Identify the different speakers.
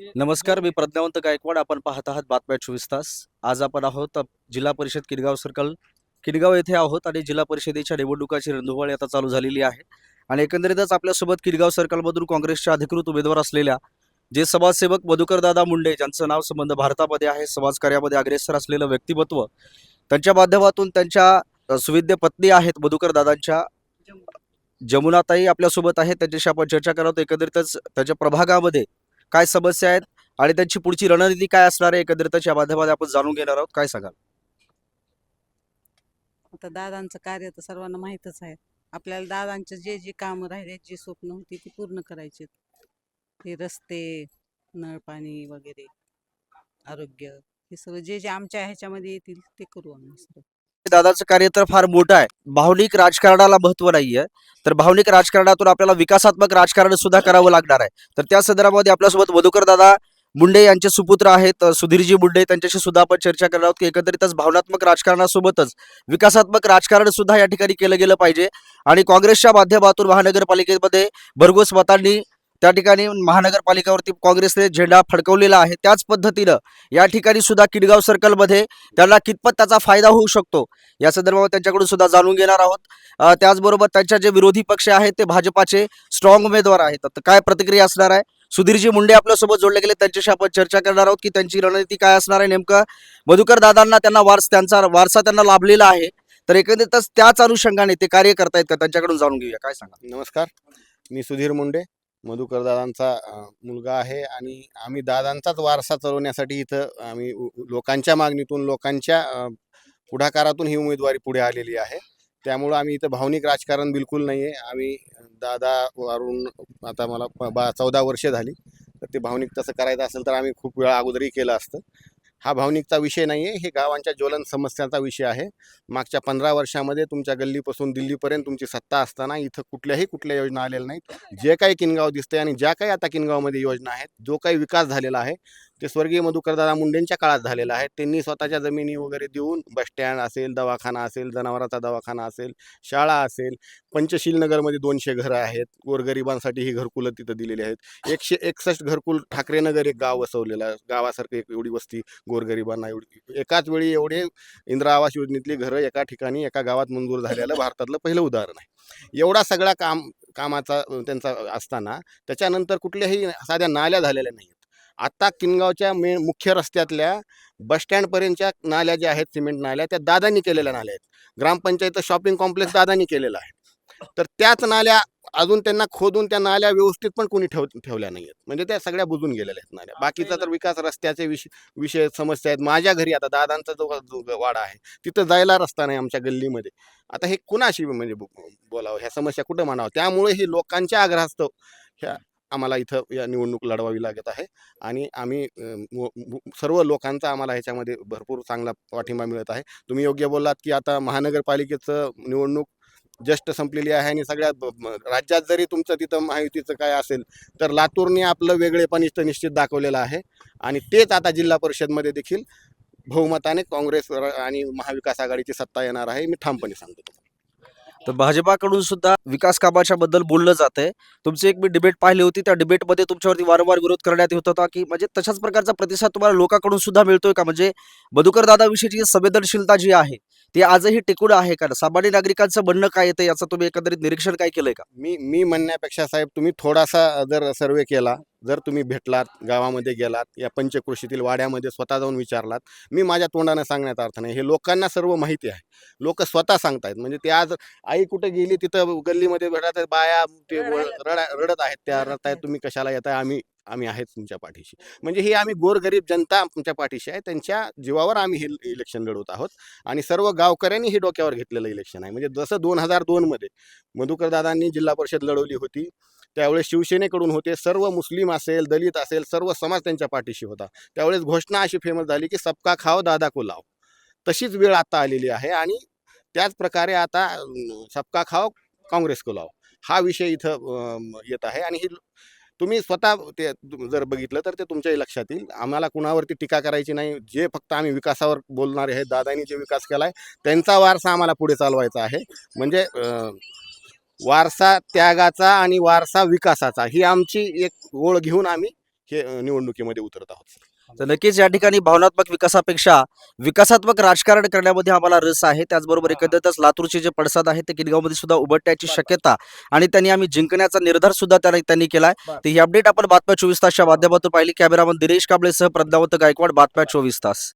Speaker 1: नमस्कार मी प्रज्ञावंत गायकवाड. आपण पाहत आहात बातम्या चोवीस तास. आज आपण आहोत जिल्हा परिषद किडगाव सर्कल. किडगाव येथे आहोत आणि जिल्हा परिषदेच्या निवडणुकाची रंधुवाळी आता चालू झालेली आहे. आणि एकंदरीतच आपल्यासोबत किडगाव सर्कलमधून काँग्रेसच्या अधिकृत उमेदवार असलेल्या जे समाजसेवक मधुकरदादा मुंडे ज्यांचं नाव संबंध भारतामध्ये आहे समाजकार्यामध्ये अग्रेसर असलेलं व्यक्तिमत्व त्यांच्या माध्यमातून त्यांच्या सुविध्य सुविद्य पत्नी आहेत मधुकरदादांच्या जमुनाताई आपल्यासोबत आहेत त्यांच्याशी आपण चर्चा करत एकंदरीतच त्यांच्या प्रभागामध्ये काय समस्या आहेत आणि त्यांची पुढची रणनीती काय असणार आहे एकंदरीतच या माध्यमात आपण जाणून घेणार आहोत. काय सांगाल?
Speaker 2: आता दादांचं कार्य तर सर्वांना माहीतच आहे. आपल्याला दादांचे जे जे कामं राहिले जी स्वप्न होती ती पूर्ण करायची ते रस्ते नळ पाणी वगैरे आरोग्य हे सगळं जे जे आमच्या ह्याच्यामध्ये येतील ते करू आम्ही सर्व
Speaker 1: दादाचं कार्य तर फार मोठं आहे. भावनिक राजकारणाला महत्त्व नाहीये. तर भावनिक राजकारणातून आपल्याला विकासात्मक राजकारण सुद्धा करावं लागणार आहे. तर त्या संदर्भामध्ये आपल्यासोबत मधुकर दादा मुंडे यांचे सुपुत्र आहेत सुधीरजी मुंडे. त्यांच्याशी सुद्धा आपण चर्चा करणार आहोत की एकंदरीतच भावनात्मक राजकारणासोबतच विकासात्मक राजकारण सुद्धा या ठिकाणी केलं गेलं पाहिजे. आणि काँग्रेसच्या माध्यमातून महानगरपालिकेमध्ये भरघोस मतांनी त्या ठिकाणी महानगरपालिकावरती काँग्रेसने झेंडा फडकवलेला आहे. त्याच पद्धतीनं या ठिकाणी सुद्धा किडगाव सर्कलमध्ये त्यांना कितपत त्याचा फायदा होऊ शकतो या संदर्भात त्यांच्याकडून सुद्धा जाणून घेणार आहोत. त्याचबरोबर त्यांच्या जे विरोधी पक्ष आहेत ते भाजपाचे स्ट्रॉंग उमेदवार आहेत. तर काय प्रतिक्रिया असणार आहे? सुधीरजी मुंडे आपल्यासोबत जोडले गेले त्यांच्याशी आपण चर्चा करणार आहोत की त्यांची रणनीती काय असणार आहे नेमकं. मधुकर दादांना त्यांना वारस त्यांचा वारसा त्यांना लाभलेला आहे. तर एकंदरीतच त्याच अनुषंगाने ते कार्य करतायत का? त्यांच्याकडून जाणून घेऊया. काय सांगा
Speaker 3: नमस्कार. मी सुधीर मुंडे मधुकरदादांचा मुलगा आहे आणि आम्ही दादांचाच वारसा चालवण्यासाठी इथं आम्ही लोकांच्या मागणीतून लोकांच्या पुढाकारातून ही उमेदवारी पुढे आलेली आहे. त्यामुळं आम्ही इथं भावनिक राजकारण बिलकुल नाही आहे आम्ही दादा वारून आता मला बा चौदा वर्ष झाली. तर ते भावनिक तसं करायचं असेल तर आम्ही खूप वेळा अगोदरही केलं असतं. हा भावनिकचा विषय नाही आहे हे गावांच्या ज्वलन समस्यांचा विषय आहे. मागच्या पंधरा वर्षामध्ये तुमच्या गल्लीपासून दिल्लीपर्यंत तुमची सत्ता असताना इथं कुठल्याही कुठल्या योजना आलेल्या नाहीत. जे काही किनगाव दिसते आणि ज्या काही आता किनगावमध्ये योजना आहेत जो काही विकास झालेला आहे ते स्वर्गीय मधुकरदादा मुंडेंच्या काळात झालेलं आहे. त्यांनी स्वतःच्या जमिनी वगैरे देऊन बसस्टँड असेल दवाखाना असेल जनावरांचा दवाखाना असेल शाळा असेल पंचशील नगरमध्ये दोनशे घरं आहेत. गोरगरिबांसाठी ही घरकुलं तिथं दिलेली आहेत. एकशे एकसष्ट घरकुल ठाकरेनगर एक गाव वसवलेलं आहे. गावासारखं एक एवढी वस्ती गोरगरिबांना एवढी एकाच वेळी एवढे इंदिरा आवास योजनेतली घरं एका ठिकाणी एका गावात मंजूर झालेलं भारतातलं पहिलं उदाहरण आहे. एवढा सगळा काम कामाचा त्यांचा असताना त्याच्यानंतर कुठल्याही साध्या नाल्या झालेल्या नाही आता किनगावच्या मे मुख्य रस्त्यातल्या बसस्टँडपर्यंतच्या नाल्या ज्या आहेत सिमेंट नाल्या त्या दादांनी केलेल्या नाल्या आहेत. ग्रामपंचायत शॉपिंग कॉम्प्लेक्स दादांनी केलेला आहे. तर त्याच नाल्या अजून त्यांना खोदून त्या नाल्या व्यवस्थित पण कोणी ठेव ठेवल्या नाही आहेत म्हणजे त्या सगळ्या बुजून गेलेल्या आहेत नाल्या. बाकीचा तर विकास रस्त्याचे विषय विषय समस्या आहेत. माझ्या घरी आता दादांचा जो वाडा आहे तिथं जायला रस्ता नाही आमच्या गल्लीमध्ये. आता हे कुणाशी म्हणजे बोलावं? ह्या समस्या कुठं मानावं? त्यामुळे हे लोकांच्या आग्रहास्तव ह्या आम्हाला इथं या निवडणूक लढवावी लागत आहे आणि आम्ही सर्व लोकांचा आम्हाला ह्याच्यामध्ये भरपूर चांगला पाठिंबा मिळत आहे तुम्ही योग्य बोललात की आता महानगरपालिकेचं निवडणूक जस्ट संपलेली आहे आणि सगळ्या राज्यात जरी तुमचं तिथं महायुतीचं काय असेल तर लातूरने आपलं वेगळेपण इथं निश्चित दाखवलेलं आहे आणि तेच आता जिल्हा परिषदमध्ये देखील बहुमताने काँग्रेस आणि महाविकास आघाडीची सत्ता येणार आहे मी ठामपणे सांगतो तुम्हाला.
Speaker 1: तर भाजपाकडून सुद्धा विकास कामाच्या बद्दल बोललं जात आहे तुमची एक मी डिबेट पाहिली होती त्या डिबेटमध्ये तुमच्यावरती वारंवार विरोध करण्यात येत होता की म्हणजे तशाच प्रकारचा प्रतिसाद तुम्हाला लोकांकडून सुद्धा मिळतोय का? म्हणजे मधुकर दादाविषयीची संवेदनशीलता जी आहे ती आजही टिकून आहे का? सामान्य नागरिकांचं म्हणणं काय येतं याचं तुम्ही एकंदरीत निरीक्षण काय केलंय का?
Speaker 3: मी मी म्हणण्यापेक्षा साहेब तुम्ही थोडासा जर सर्वे केला जर तुम्ही भेटलात गावामध्ये गेलात या पंचकृषीतील वाड्यामध्ये स्वतः जाऊन विचारलात मी माझ्या तोंडाने सांगण्याचा अर्थ नाही. हे लोकांना सर्व माहिती आहे. लोक स्वतः सांगतायत. म्हणजे ते आज आई कुठे गेली तिथं गल्लीमध्ये भेटत बाया ते रडा रडत आहेत. त्या रडत आहेत. तुम्ही कशाला येताय? आम्ही आम्ही आहेत तुमच्या पाठीशी. म्हणजे ही आम्ही गोरगरीब जनता तुमच्या पाठीशी आहे. त्यांच्या जीवावर आम्ही हे इलेक्शन लढवत आहोत. आणि सर्व गावकऱ्यांनी हे डोक्यावर घेतलेलं इलेक्शन आहे. म्हणजे जसं दोन हजार दोनमध्ये मधुकरदादांनी जिल्हा परिषद लढवली होती त्यावेळेस शिवसेनेकडून होते सर्व मुस्लिम असेल दलित असेल सर्व समाज त्यांच्या पाठीशी होता. त्यावेळेस घोषणा अशी फेमस झाली की सबका खाओ दादा को लाव तशीच वेळ आता आलेली आहे आणि त्याच प्रकारे आता सबका खाओ काँग्रेस को लाव हा विषय इथं येत आहे आणि ही तुम्ही स्वतः ते जर बघितलं तर ते तुमच्याही लक्षात येईल. आम्हाला कुणावरती टीका करायची नाही. जे फक्त आम्ही विकासावर बोलणारे आहेत दादांनी जे विकास केला आहे त्यांचा वारसा आम्हाला पुढे चालवायचा आहे. म्हणजे वारसा त्यागाचा आणि वारसा विकासाचा ही आमची एक ओळ घेऊन आम्ही हे निवडणुकीमध्ये उतरत आहोत.
Speaker 1: तर नक्कीच या ठिकाणी भावनात्मक विकासापेक्षा विकासात्मक राजकारण करण्यामध्ये आम्हाला रस आहे. त्याचबरोबर एकंदरीतच लातूरचे जे पडसाद आहे ते किनगावमध्ये सुद्धा उभटण्याची शक्यता आणि त्यांनी आम्ही जिंकण्याचा निर्धार सुद्धा त्यांनी त्यांनी केलाय. तर ही अपडेट आपण बातम्या चोवीस तासच्या माध्यमातून पाहिली. कॅमेरामन दिनेश कांबळेसह प्रज्ञावंत गायकवाड बातम्या चोवीस तास.